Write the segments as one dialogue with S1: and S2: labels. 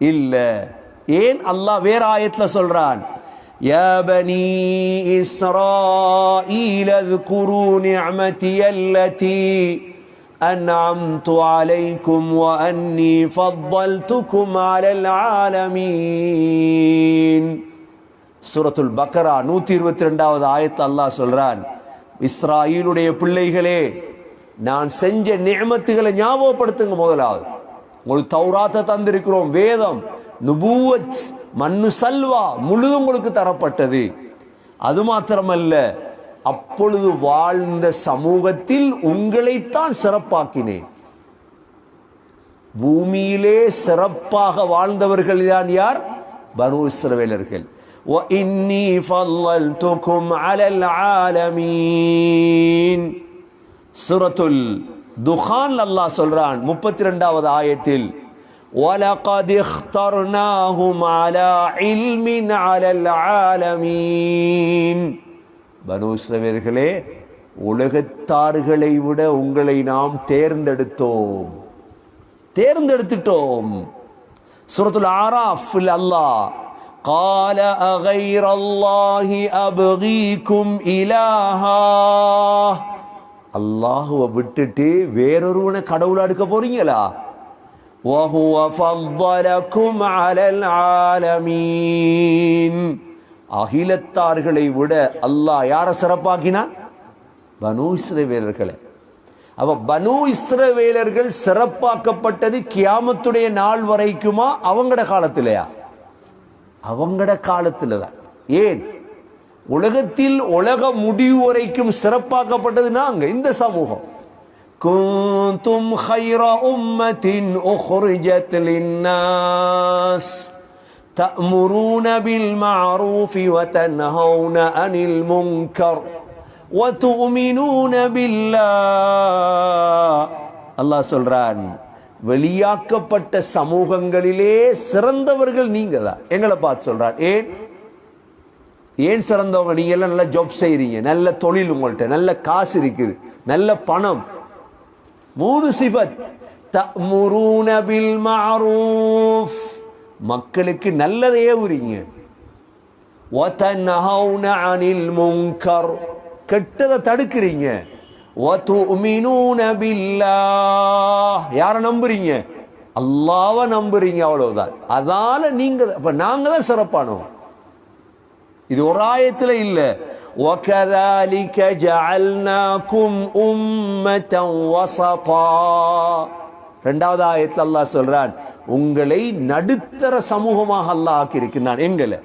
S1: இல்ல ஏன் அல்லாஹ் வேற ஆயத்துல சொல்றான் يا بني إسرائيل اذكروا نعمتي التي أنعمت عليكم وأني فضلتكم على العالمين சூரத்துல் பக்கரா நூத்தி இருபத்தி ரெண்டாவது ஆயத்து அல்லாஹ் சொல்றான் இஸ்ராயீலுடைய பிள்ளைகளே நான் செஞ்ச நியமத்துகளை ஞாபகப்படுத்துங்க முதலாவது உங்களுக்கு தௌராத்தை தந்திருக்கிறோம் வேதம் நுபூவத் மண்ணு சல்வா முழுதும் உங்களுக்கு தரப்பட்டது அது மாத்திரமல்ல அப்பொழுது வாழ்ந்த சமூகத்தில் உங்களைத்தான் சிறப்பாக்கினேன் பூமியிலே சிறப்பாக வாழ்ந்தவர்கள் தான் யார் பனு இஸ்ரவேலர்கள் وإني فضلتكم على العالمين சூரத்துல் துகான் அல்லாஹ் சொல்றான் முப்பத்தி ரெண்டாவது ஆயத்தில் وَلَقَدِ اخْتَرْنَاهُمْ عَلَى عِلْمٍ عَلَى الْعَالَمِينَ பனு இஸ்ரவேலர்களே உலகத்தார்களை விட உங்களை நாம் தேர்ந்தெடுத்தோம் தேர்ந்தெடுத்துட்டோம் சூரத்துல் ஆராஃபில் அல்லாஹ் قال أغير الله أبغيكم إلها அல்லாஹுவை விட்டுட்டு வேறொருவனை கடவுளா எடுக்க போறீங்களா وهو فضلكم على العالمين அகிலத்தார்களை விட அல்லாஹ் யாரை சிறப்பாக்கினான் பனு இஸ்ரவேலர்களை அவ பனு இஸ்ரவேலர்கள் சிறப்பாக்கப்பட்டது கியாமத்துடைய நாள் வரைக்குமா அவங்கட காலத்திலையா அவங்கட காலத்துல தான் ஏன் உலகத்தில் உலக முடிவு வரைக்கும் சிறப்பாக்கப்பட்டது நாங்க இந்த சமூகம் كنتم خير أمة أخرجت للناس تأمرون بالمعروف وتنهون عن المنكر وتؤمنون بالله الله சொல்றான் வெளியாக்கப்பட்ட சமூகங்களிலே சிறந்தவர்கள் நீங்க தான் எங்களை பார்த்து சொல்றார் ஏன் ஏன் சிறந்தவங்க? நீங்கள் எல்லாம் நல்லா ஜாப் செய்கிறீங்க நல்ல தொழில் உங்கள்கிட்ட நல்ல காசு இருக்குது. நல்ல பணம். மூணு சிபத். தமுரூன பில் மாரூஃப் மக்களுக்கு நல்லதை ஏவுறீங்க ஒத்தனஹவுன அனில் முங்கர் கெட்டதை தடுக்கிறீங்க. ஒத்துமினூன பில்லா யாரை நம்புறீங்க? அல்லாவை நம்புறீங்க அவ்வளோதான் அதால நீங்க அப்ப நாங்கள் தான் சிறப்பானோம். இது ஒரு ஆயத்துல இல்ல وكذلك جعلناكم أمة وسطا ரெண்டாவது ஆயத்தில் அல்லாஹ் சொல்றான் உங்களை நடுத்தர சமூகமாக அல்லாஹ் ஆக்கியிருக்கிறான் எங்களை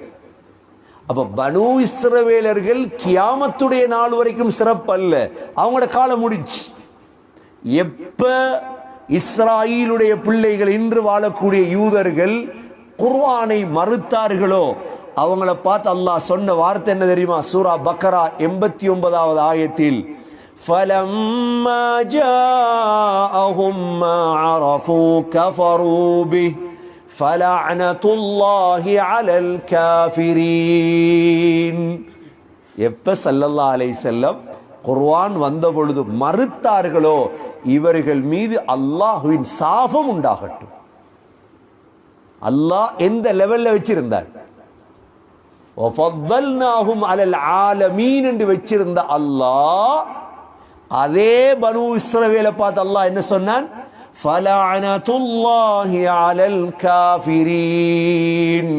S1: அப்ப பனு இஸ்ரவேலர்கள் கியாமத்துடைய நாள் வரைக்கும் சிறப்பல்ல அவங்களோட காலம் முடிச்சு எப்ப இஸ்ராயீலுடைய பிள்ளைகள் இன்று வாழக்கூடிய யூதர்கள் குர்ஆனை மறுத்தார்களோ அவங்கள பார்த்து அல்லாஹ் சொன்ன வார்த்தை என்ன தெரியுமா சூரா பக்கரா எண்பத்தி ஒன்பதாவது ஆயத்தில் فلما جاءهم ما عرفوا كفروا به فلعنة الله على الكافرين எப்ப சல்லல்லா அலை செல்லம் குர்ஆன் வந்த பொழுது மறுத்தார்களோ இவர்கள் மீது அல்லாஹுவின் சாபம் உண்டாகட்டும் அல்லாஹ் எந்த லெவல்ல வச்சிருந்தார் ஒஃபல்னாகும் அலல் ஆலமீன் என்று வச்சிருந்த அல்லாஹ் அதே பனு இஸ்ரவேலை பார்த்து அல்லாஹ் என்ன சொன்னான் ஃபலானத்துல்லாஹி அலல் காஃபிரீன்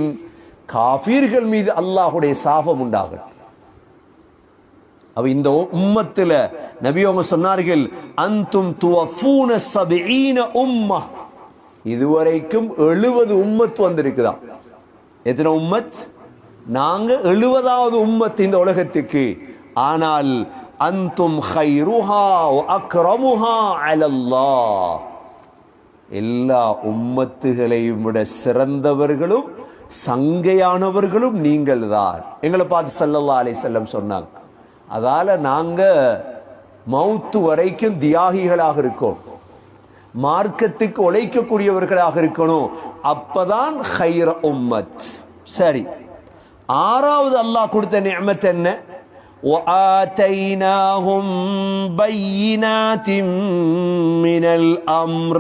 S1: காஃபீர்கள் மீது அல்லாஹுடைய சாபம் உண்டாகட்டும் அவ இந்த உம்மத்தில் நபி அவங்க சொன்னார்கள் அந்தும் துவஃபூன சபீன உம்மா இதுவரைக்கும் எழுபது உம்மத் வந்திருக்குதா எத்தனை உம்மத் நாங்கள் எழுபதாவது உம்மத்து இந்த உலகத்துக்கு. ஆனால் அந்தும் ஹைருஹா அக்ரமுஹா அலல்லா எல்லா உம்மத்துகளையும் விட சிறந்தவர்களும் சங்கையானவர்களும் நீங்கள் தான். எங்களை பார்த்து சல்லல்லா அலை செல்லம் சொன்னாங்க. அதால் நாங்கள் மௌத்து வரைக்கும் தியாகிகளாக இருக்கோம். மார்க்கத்துக்கு உழைக்கக்கூடியவர்களாக இருக்கணும். அப்பதான் ஹைர உம்மத். சரி. ஆறாவது அல்லாஹ் கொடுத்த நியமத் என்ன وآتيناهم بينات من الأمر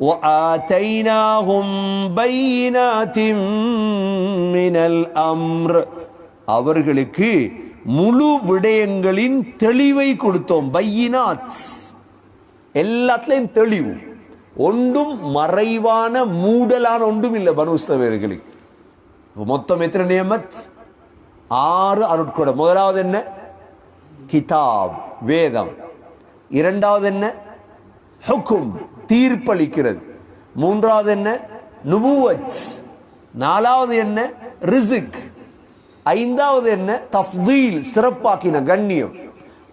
S1: وآتيناهم بينات من الأمر அவர்களுக்கு முழு விடயங்களின் தெளிவை கொடுத்தோம் பையினாத் எல்லாத்துலயும் தெளிவு ஒன்றும் மறைவான மூடலான ஒன்றும் இல்லை பனுஸ்தவர்களுக்கு மொத்தம் எத்தனை நியமத்? ஆறு அருட்கொடை. முதலாவது என்ன? கிதாப் வேதம். இரண்டாவது என்ன? ஹுக்கும் தீர்ப்பளிக்கிறது. மூன்றாவது என்ன? நுபுவச் நாலாவது என்ன? ரிசிக். ஐந்தாவது என்ன? தஃதீல் சிறப்பாக்கின கண்ணியம்.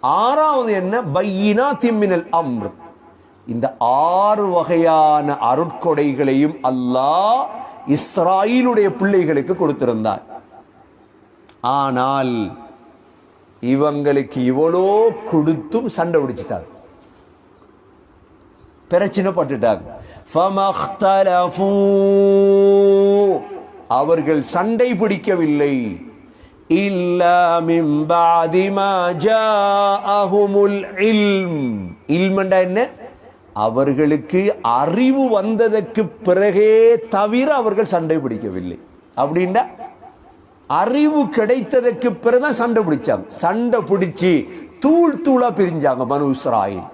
S1: ஆறாவது என்ன? பையினா திம்மினல் அம்ர். இந்த ஆறு வகையான அருட்கொடைகளையும் அல்லாஹ் இஸ்ராயிலுடைய பிள்ளைகளுக்கு கொடுத்திருந்தார். ஆனால் இவங்களுக்கு இவ்வளோ கொடுத்தும் சண்டை பிடிச்சிட்டாங்க. பிரச்சனைப்பட்டுட்டாங்க. அவர்கள் சண்டை பிடிக்கவில்லை. இல்ல என்ன? அவர்களுக்கு அறிவு வந்ததற்கு பிறகே தவிர அவர்கள் சண்டை பிடிக்கவில்லை. அப்படின்னா அறிவு கிடைத்ததற்கு பிறகுதான் சண்டை பிடிச்சாங்க. சண்டை பிடிச்சி தூள் தூளா பிரிஞ்சாங்க மனு இஸ்ராயில்.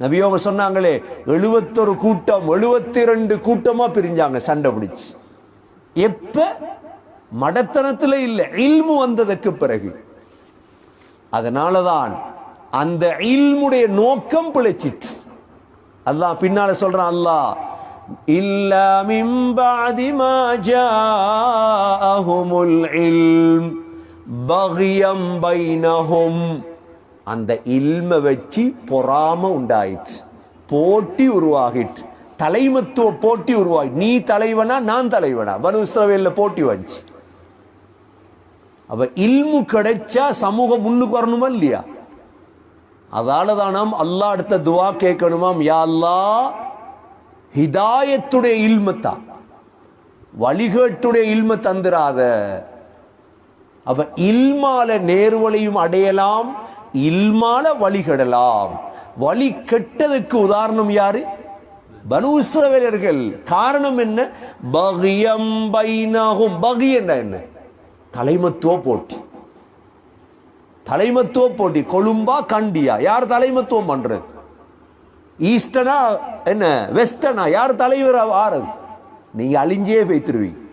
S1: நபியோங்க சொன்னாங்களே எழுபத்தொரு கூட்டம் எழுபத்தி ரெண்டு கூட்டமா பிரிஞ்சாங்க சண்டை பிடிச்சி. எப்ப? மடத்தனத்தில் இல்லை இல்மு வந்ததற்கு பிறகு. அதனாலதான் அந்த இல்முடைய நோக்கம் பிழைச்சிட்டு. அல்லாஹ் பின்னால சொல்றான் அல்லாஹ் இல்லா மிம்பாதி மாஜாஹுமுல் இல் இல்ம் பகியம் பைனஹும். அந்த இல்ம வச்சு பொறாம உண்டாயிற்று. போட்டி உருவாகிட்டு தலைமத்துவ போட்டி உருவாகி நீ தலைவனா நான் தலைவனா? பனு இஸ்ரவேலில் போட்டி வந்துச்சு. அப்போ இல்மு கிடைச்சா சமூகம் முன்னுக்கு வரணுமா இல்லையா? அதால தான் நாம் அல்லா அடுத்த துவா கேட்கணுமாம். யா அல்லா ஹிதாயத்துடைய இல்மத்தா வழிகேட்டுடைய இல்ம தந்துராத அப்ப இல்மால நேர்வழியும் அடையலாம் இல்மால வழிகடலாம். வழி கெட்டதுக்கு உதாரணம் யாரு? பனு இஸ்ரவேலர்கள். காரணம் என்ன? பகியம் பைனாகும் பகி என்ன? என்ன? தலைமத்துவ போட்டி. தலைமத்துவ போட்டி. கொழும்பா கண்டியா. யார் தலைமத்துவம் பண்றது? ஈஸ்டனா என்ன? வெஸ்டனா? யார் தலைவர் ஆறது? நீங்க அழிஞ்சே வைத்திருவீங்க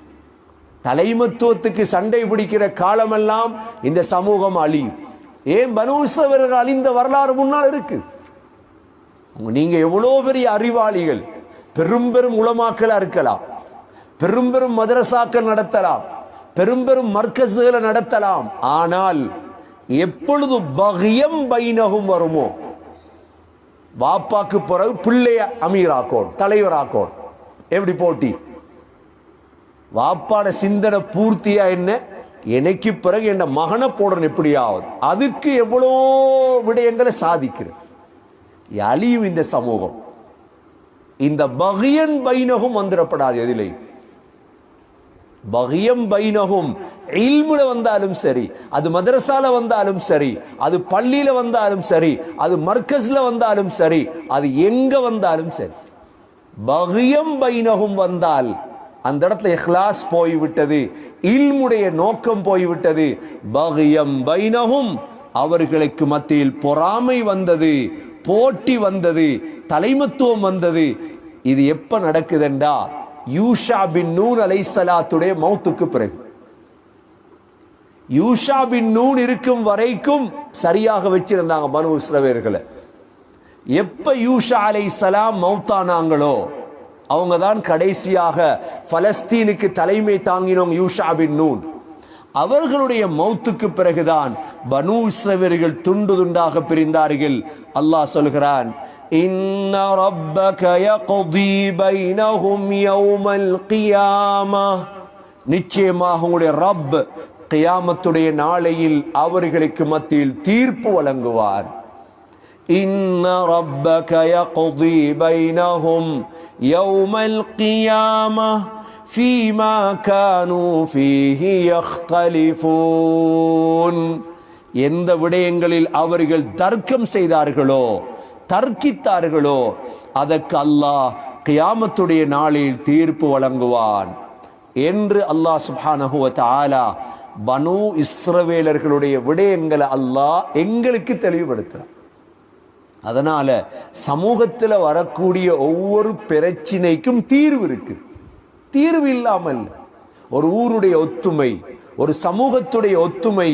S1: தலைமத்துவத்துக்கு சண்டை பிடிக்கிற காலமெல்லாம் இந்த சமூகம் அழியும். ஏன் பனூசவர்கள் அழிந்த வரலாறு முன்னால் இருக்கு? நீங்க எவ்வளோ பெரிய அறிவாளிகள். பெரும் பெரும் உளமாக்களாக இருக்கலாம். பெரும் பெரும் மதரசாக்கள் நடத்தலாம். பெரும் பெரும் மர்க்கசுகளை நடத்தலாம். ஆனால் எப்பொழுது பகியம் பைனகும் வருமோ? வாப்பாக்கு பிறகு பிள்ளைய அமீராக்கோன் தலைவராக்கோன். எப்படி போட்டி? வாப்பாட சிந்தனை பூர்த்தியா என்ன? எனக்கு பிறகு என் மகனை போடணும் எப்படியாவது. அதுக்கு எவ்வளோ விடயங்களை சாதிக்கிறது. அழியும் இந்த சமூகம். இந்த பகியன் பைனகும் வந்துடப்படாது எதிலையும் பகியம் பைனகும் இல்முல வந்தாலும் சரி அது மதரசால வந்தாலும் சரி அது பள்ளியில வந்தாலும் சரி அது மர்க்கஸ்ல வந்தாலும் சரி அது எங்க வந்தாலும் சரி. பகியம் பைனகும் வந்தால் அந்த இடத்துல இஹ்லாஸ் போய்விட்டது இல்முடைய நோக்கம் போய்விட்டது. பகியம் பைனகும் அவர்களுக்கு மத்தியில் பொறாமை வந்தது போட்டி வந்தது தலைமத்துவம் வந்தது. இது எப்ப நடக்குதுண்டா? யூஷா பின் நூன் அலைசலாத்துடைய மௌத்துக்கு பிறகு. யூஷா பின் நூன் இருக்கும் வரைக்கும் சரியாக வச்சிருந்தாங்க பனு இஸ்ரவேர்களை எப்ப யூஷா அலை சலாம் மௌத்தானாங்களோ அவங்க தான் கடைசியாக பலஸ்தீனுக்கு தலைமை தாங்கினோம் யூஷா பின் நூன். அவர்களுடைய மௌத்துக்கு பிறகுதான் பனு இஸ்ரவேர்கள் துண்டு துண்டாக பிரிந்தார்கள். அல்லாஹ் சொல்கிறான் இன்ன ரப்பக யக்தி பைனஹும் யௌமல் கியாமா நிச்சயமாக உங்களுடைய ரப் கியாமத்துடைய நாளையில் அவர்களுக்கு மத்தியில் தீர்ப்பு வழங்குவார் إن ربك يقضي بينهم يوم القيامة فيما كانوا فيه يختلفون எந்த விடயங்களில் அவர்கள் தர்க்கம் செய்தார்களோ தர்க்கித்தார்களோ அதற்கு அல்லாஹ் கியாமத்துடைய நாளில் தீர்ப்பு வழங்குவான். என்று அல்லாஹ் சுப்ஹானஹு தாலா பனு இஸ்ரவேலர்களுடைய விடயங்களை அல்லாஹ் எங்களுக்கு தெளிவுபடுத்துறான். அதனால சமூகத்தில் வரக்கூடிய ஒவ்வொரு பிரச்சினைக்கும் தீர்வு இருக்கு தீர்வு இல்லாமல் ஒரு ஊருடைய ஒத்துமை ஒரு சமூகத்துடைய ஒத்துமை